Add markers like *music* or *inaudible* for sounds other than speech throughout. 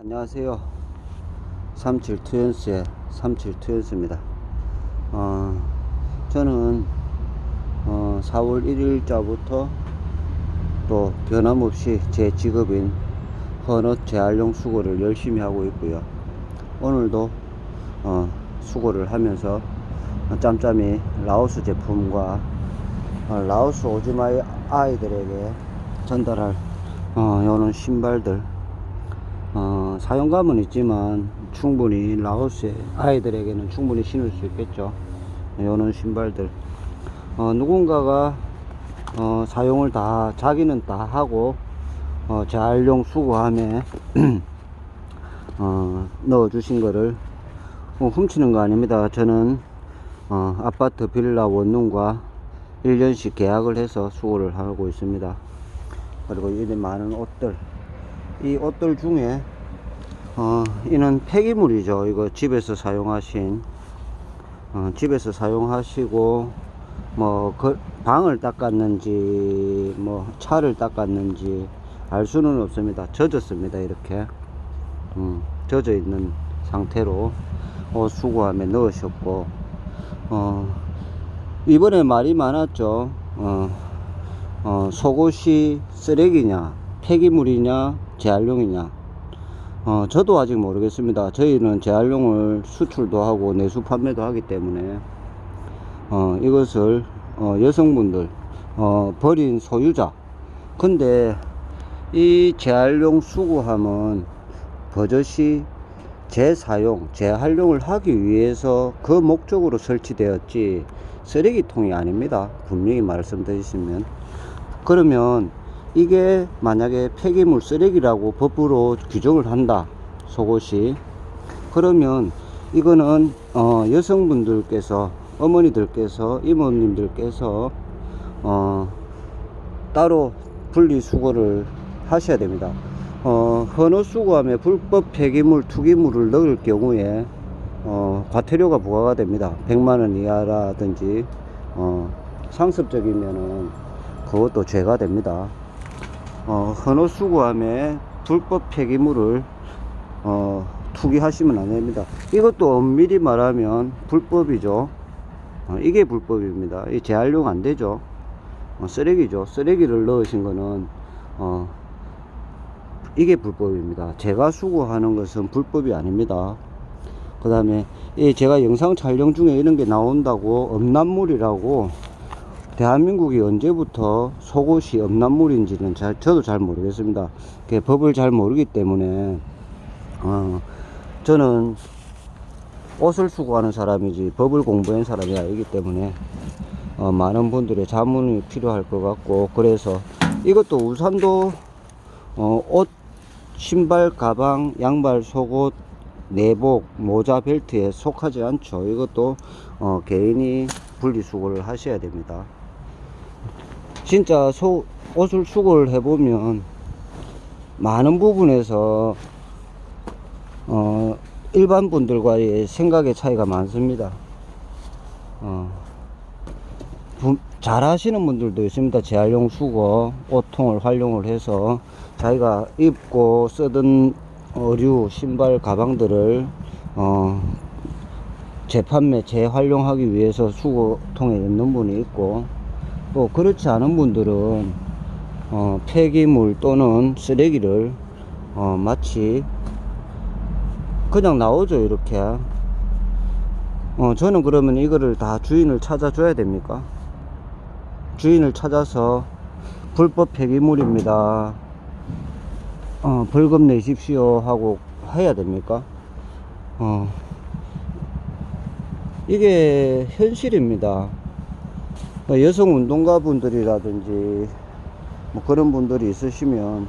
안녕하세요. 37투연스의 37투연스입니다. 어, 저는 어, 4월 1일자부터 또 변함없이 제 직업인 헌옷 재활용 수거를 열심히 하고 있고요. 오늘도 어, 수거를 하면서 짬짬이 라오스 제품과 어, 라오스 오즈마이 아이들에게 전달할 어, 요런 신발들 어, 사용감은 있지만 충분히 라오스의 아이들에게는 충분히 신을 수 있겠죠. 요런 신발들. 어, 누군가가 어, 사용을 다 자기는 다 하고 어, 재활용 수거함에 *clears throat* 어, 넣어 주신 거를 뭐 훔치는 거 아닙니다. 저는 어, 아파트 빌라 원룸과 1년씩 계약을 해서 수거를 하고 있습니다. 그리고 이 많은 옷들 이 옷들 중에 어, 이는 폐기물이죠. 이거 집에서 사용하신 어, 집에서 사용하시고 뭐 그, 방을 닦았는지 뭐 차를 닦았는지 알 수는 없습니다. 젖었습니다. 이렇게 음, 젖어 있는 상태로 옷 수거함에 넣으셨고 어, 이번에 말이 많았죠. 어, 어, 속옷이 쓰레기냐, 폐기물이냐, 재활용이냐. 어, 저도 아직 모르겠습니다. 저희는 재활용을 수출도 하고 내수 판매도 하기 때문에, 어, 이것을, 어, 여성분들, 어, 버린 소유자. 근데, 이 재활용 수거함은 버젓이 재사용, 재활용을 하기 위해서 그 목적으로 설치되었지, 쓰레기통이 아닙니다. 분명히 말씀드리시면. 그러면 이게 만약에 폐기물 쓰레기라고 법으로 규정을 한다 속옷이. 그러면 이거는 어, 여성분들께서 어머니들께서 이모님들께서 어, 따로 분리수거를 하셔야 됩니다. 어, 헌옷수거함에 불법 폐기물 투기물을 넣을 경우에 어, 과태료가 부과가 됩니다. 100만원 이하라든지 어, 상습적이면은 그것도 죄가 됩니다. 어, 헌옷 수거함에 불법 폐기물을 어, 투기하시면 안 됩니다. 이것도 엄밀히 말하면 불법이죠. 어, 이게 불법입니다. 이 재활용 안 되죠. 어, 쓰레기죠. 쓰레기를 넣으신 거는 어, 이게 불법입니다. 제가 수거하는 것은 불법이 아닙니다. 그 다음에 이 제가 영상 촬영 중에 이런 게 나온다고 음란물이라고 대한민국이 언제부터 속옷이 음란물인지는 잘, 저도 잘 모르겠습니다. 그 법을 잘 모르기 때문에, 어, 저는 옷을 수거하는 사람이지 법을 공부한 사람이 아니기 때문에, 어, 많은 분들의 자문이 필요할 것 같고, 그래서 이것도 우산도, 어, 옷, 신발, 가방, 양발, 속옷, 내복, 모자, 벨트에 속하지 않죠. 이것도, 어, 개인이 분리수거를 하셔야 됩니다. 진짜 소, 옷을 수거를 해보면 많은 부분에서 어, 일반 분들과의 생각의 차이가 많습니다. 어, 부- 잘 하시는 분들도 있습니다. 재활용 수거, 옷통을 활용을 해서 자기가 입고 쓰던 어류, 신발, 가방들을 어, 재판매, 재활용하기 위해서 수거통에 넣는 분이 있고 또 그렇지 않은 분들은 어, 폐기물 또는 쓰레기를 어, 마치 그냥 나오죠 이렇게. 어, 저는 그러면 이거를 다 주인을 찾아줘야 됩니까? 주인을 찾아서 불법 폐기물입니다. 어, 벌금 내십시오 하고 해야 됩니까? 어, 이게 현실입니다. 뭐 여성 운동가 분들이라든지 뭐 그런 분들이 있으시면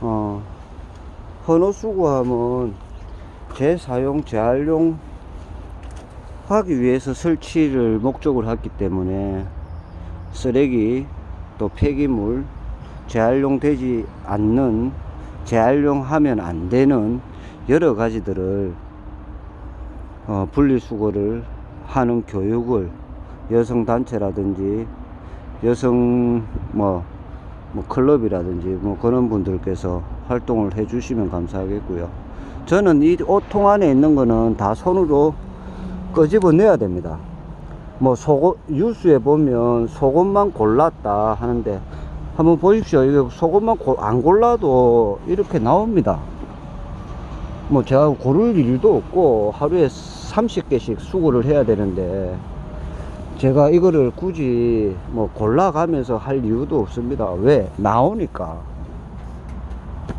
어 헌옷 수거함은 재사용 재활용 하기 위해서 설치를 목적으로 했기 때문에 쓰레기 또 폐기물 재활용되지 않는 재활용하면 안 되는 여러 가지들을 어, 분리수거를 하는 교육을 여성 단체라든지 여성 뭐, 뭐 클럽이라든지 뭐 그런 분들께서 활동을 해 주시면 감사하겠고요. 저는 이 옷통 안에 있는 거는 다 손으로 끄집어 내야 됩니다. 뭐 속옷 뉴스에 보면 속옷만 골랐다 하는데 한번 보십시오. 이거 속옷만 고- 안 골라도 이렇게 나옵니다. 뭐 제가 고를 일도 없고 하루에 30개씩 수거를 해야 되는데 제가 이거를 굳이 뭐 골라가면서 할 이유도 없습니다. 왜? 나오니까.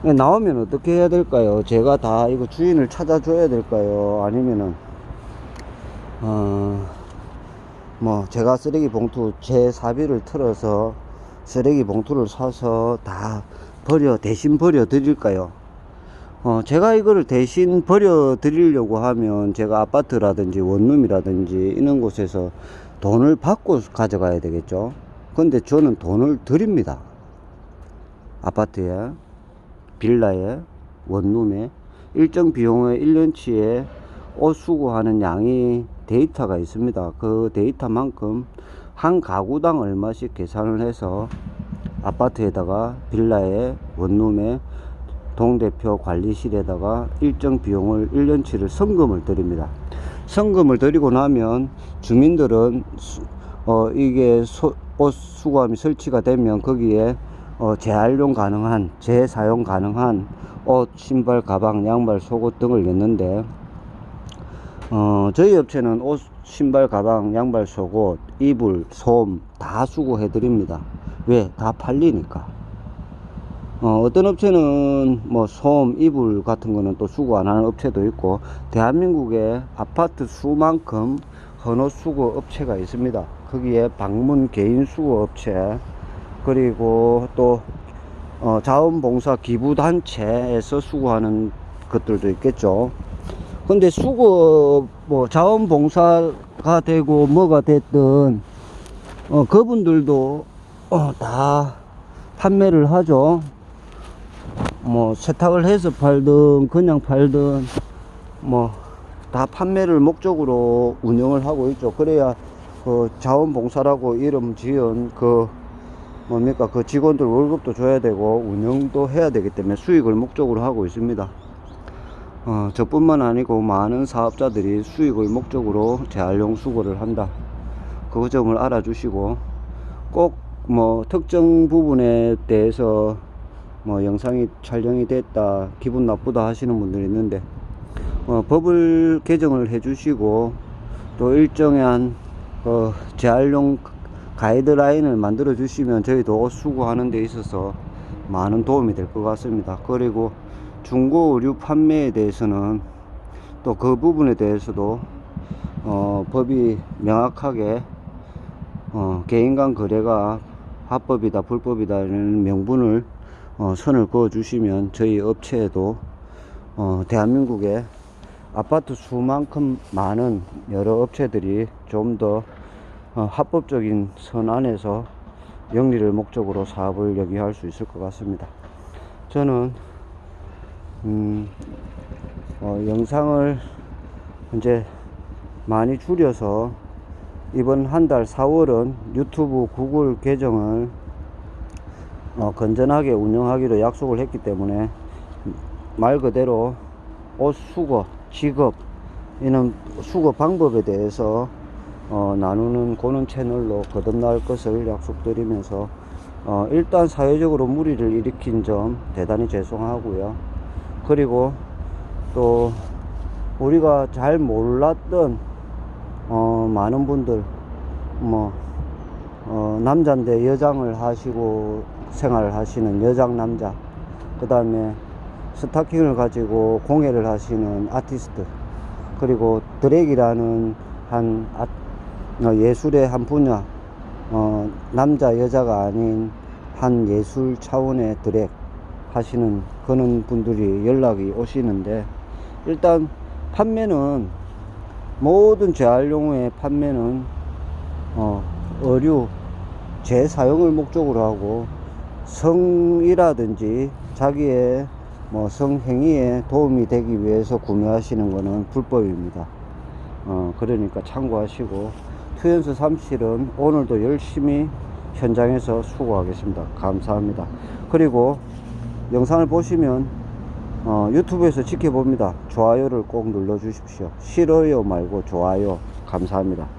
나오면 어떻게 해야 될까요? 제가 다 이거 주인을 찾아줘야 될까요? 아니면은, 어, 뭐, 제가 쓰레기 봉투 제 사비를 틀어서 쓰레기 봉투를 사서 다 버려, 대신 버려 드릴까요? 어, 제가 이거를 대신 버려 드리려고 하면 제가 아파트라든지 원룸이라든지 이런 곳에서 돈을 받고 가져가야 되겠죠. 근데 저는 돈을 드립니다. 아파트에, 빌라에, 원룸에 일정 비용의 1년치에 옷 수거하는 양이 데이터가 있습니다. 그 데이터만큼 한 가구당 얼마씩 계산을 해서 아파트에다가 빌라에 원룸에 동대표 관리실에다가 일정 비용을 1년치를 성금을 드립니다. 성금을 드리고 나면 주민들은 수- 어, 이게 소- 옷 수거함이 설치가 되면 거기에 어, 재활용 가능한 재사용 가능한 옷, 신발, 가방, 양말, 속옷 등을 넣는데 어, 저희 업체는 옷, 신발, 가방, 양말, 속옷, 이불, 솜 다 수거해 드립니다. 왜? 다 팔리니까. 어, 어떤 업체는 뭐 솜, 이불 같은 거는 또 수거 안 하는 업체도 있고 대한민국에 아파트 수만큼 헌옷 수거 업체가 있습니다. 거기에 방문 개인 수거 업체 그리고 또 어, 자원봉사 기부단체에서 수거하는 것들도 있겠죠. 근데 수거 뭐 자원봉사가 되고 뭐가 됐든 어, 그분들도 어, 다 판매를 하죠. 뭐 세탁을 해서 팔든 그냥 팔든 뭐 다 판매를 목적으로 운영을 하고 있죠. 그래야 그 자원봉사라고 이름 지은 그 뭡니까 그 직원들 월급도 줘야 되고 운영도 해야 되기 때문에 수익을 목적으로 하고 있습니다. 어, 저뿐만 아니고 많은 사업자들이 수익을 목적으로 재활용 수거를 한다. 그 점을 알아주시고 꼭 뭐 특정 부분에 대해서 뭐 영상이 촬영이 됐다 기분 나쁘다 하시는 분들이 있는데 어, 법을 개정을 해 주시고 또 일정한 어, 재활용 가이드라인을 만들어 주시면 저희도 옷 수거하는 데 있어서 많은 도움이 될 것 같습니다. 그리고 중고 의류 판매에 대해서는 또 그 부분에 대해서도 어, 법이 명확하게 어, 개인 간 거래가 합법이다 불법이다라는 명분을 어, 선을 그어 주시면 저희 업체에도 어, 대한민국에 아파트 수만큼 많은 여러 업체들이 좀더 어, 합법적인 선 안에서 영리를 목적으로 사업을 여기할 수 있을 것 같습니다. 저는 음, 어, 영상을 이제 많이 줄여서 이번 한 달 4월은 유튜브 구글 계정을 어, 건전하게 운영하기로 약속을 했기 때문에 말 그대로 옷 수거, 직업, 이런 수거 방법에 대해서 어, 나누는 그런 채널로 거듭날 것을 약속드리면서 어, 일단 사회적으로 무리를 일으킨 점 대단히 죄송하고요. 그리고 또 우리가 잘 몰랐던 어, 많은 분들 뭐 어, 남자인데 여장을 하시고 생활을 하시는 여장 남자 그 다음에 스타킹을 가지고 공예를 하시는 아티스트 그리고 드랙이라는 한 아, 어, 예술의 한 분야 어, 남자 여자가 아닌 한 예술 차원의 드랙 하시는 그런 분들이 연락이 오시는데 일단 판매는 모든 재활용의 판매는 어, 의류 재사용을 목적으로 하고 성이라든지 자기의 뭐 성행위에 도움이 되기 위해서 구매하시는 것은 불법입니다. 어, 그러니까 참고하시고 투연수 삼실은 오늘도 열심히 현장에서 수고하겠습니다. 감사합니다. 그리고 영상을 보시면 어, 유튜브에서 지켜봅니다. 좋아요를 꼭 눌러 주십시오. 싫어요 말고 좋아요. 감사합니다.